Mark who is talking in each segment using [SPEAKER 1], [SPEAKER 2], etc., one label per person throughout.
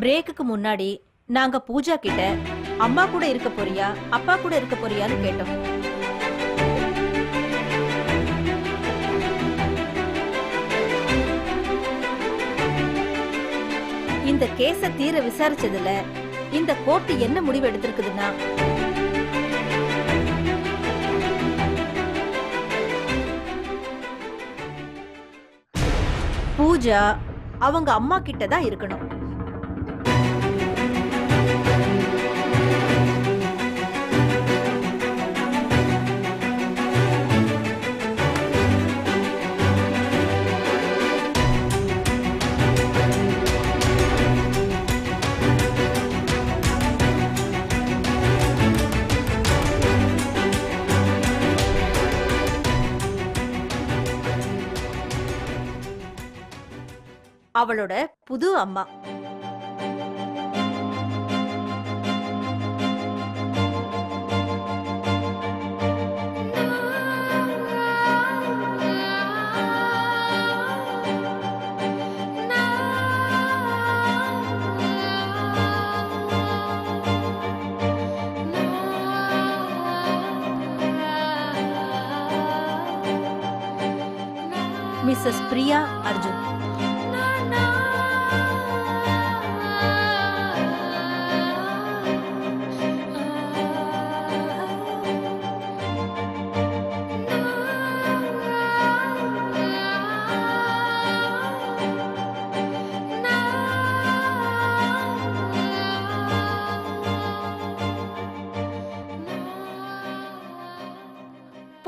[SPEAKER 1] பிரேக்குக்கு முன்னாடி நாங்க பூஜா கிட்ட அம்மா கூட இருக்க போறியா? அப்பா கூட இருக்க போறியான்னு கேட்டோம். இந்த கேஸ தீர விசாரிச்சதுல இந்த கோர்ட் என்ன முடிவு எடுத்திருக்குதுன்னா பூஜா அவங்க அம்மா கிட்ட தான் இருக்கணும். அவளோட புது அம்மா. மிஸ்ஸஸ் பிரியா அர்ஜுன்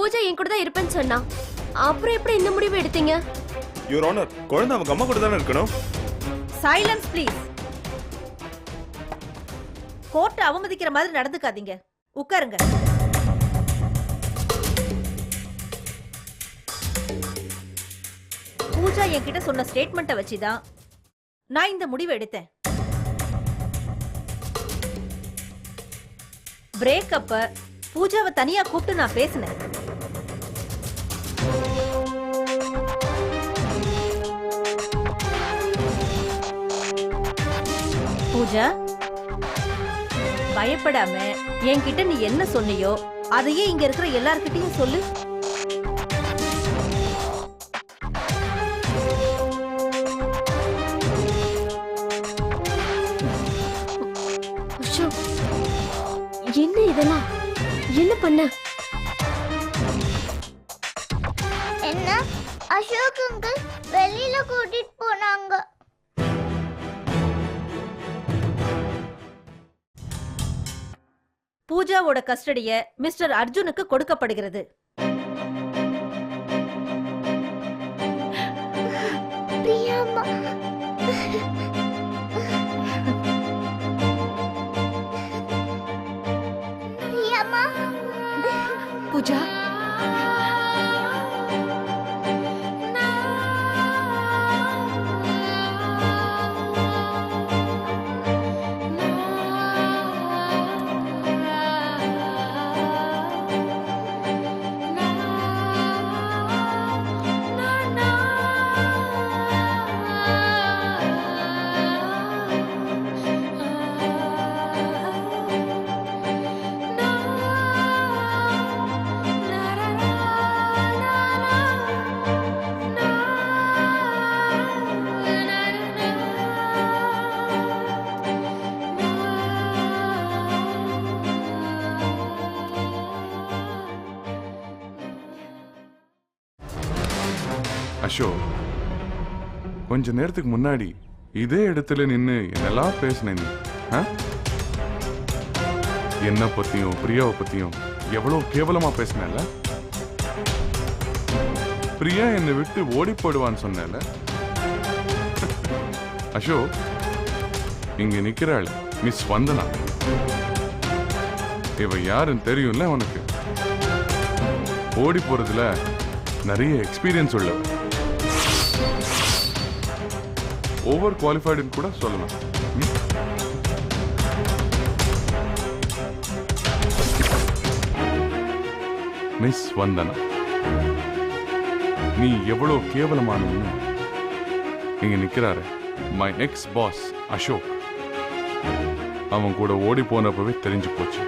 [SPEAKER 2] பூஜா என் கூட தான் இருப்பேன்னு சொன்னா. அப்புறம் எப்படி இந்த முடிவு எடுத்தீங்க?
[SPEAKER 3] யுவர் ஆனர் குழந்தை அவங்க அம்மா கூட தானே இருக்கணும்?
[SPEAKER 1] சைலன்ஸ் ப்ளீஸ் கோர்ட்டை அவமதிக்கிற மாதிரி நடந்துக்காதீங்க. உட்காருங்க. பூஜா என்கிட்ட சொன்ன ஸ்டேட்மெண்ட்டை வச்சுதான் நான் இந்த முடிவை எடுத்தேன். பிரேக் அப்ப பூஜாவை தனியா கூப்பிட்டு நான் பேசினேன். பூஜா. பயப்படாம என்கிட்ட நீ என்ன சொன்னியோ அதையே இங்க இருக்கிற எல்லார்கிட்டயும் சொல்லு.
[SPEAKER 2] என்ன இதெல்லாம்? என்ன பண்ண?
[SPEAKER 4] என்ன? அசோக் அங்கிள் வெளியில கூட்டிட்டு
[SPEAKER 1] பூஜாவோட கஸ்டடிய மிஸ்டர் அர்ஜுனுக்கு கொடுக்கப்படுகிறது.
[SPEAKER 2] பூஜா
[SPEAKER 5] அசோக் கொஞ்ச நேரத்துக்கு முன்னாடி இதே இடத்துல நின்று என்னெல்லாம் பேசின நீ? ஆ? என்ன பத்தியும் பிரியாவை பத்தியும் எவ்வளவு கேவலமா பேசினல பிரியா என்னை விட்டு ஓடி போடுவான்னு சொன்னல அசோக் இங்க நிக்கிறாள் மிஸ் வந்தனா? இவ யாருன்னு தெரியும்ல உனக்கு? ஓடி போறதுல நிறைய எக்ஸ்பீரியன்ஸ் உள்ளவ ஓவர் குவாலிஃபைடுன்னு கூட சொல்லலாம். மிஸ் வந்தனா நீ எவ்வளோ கேவலமானவன்னு இங்க நிக்கிறாரு மை எக்ஸ் பாஸ் அசோக் அவன் கூட ஓடி போனப்பவே தெரிஞ்சு போச்சு.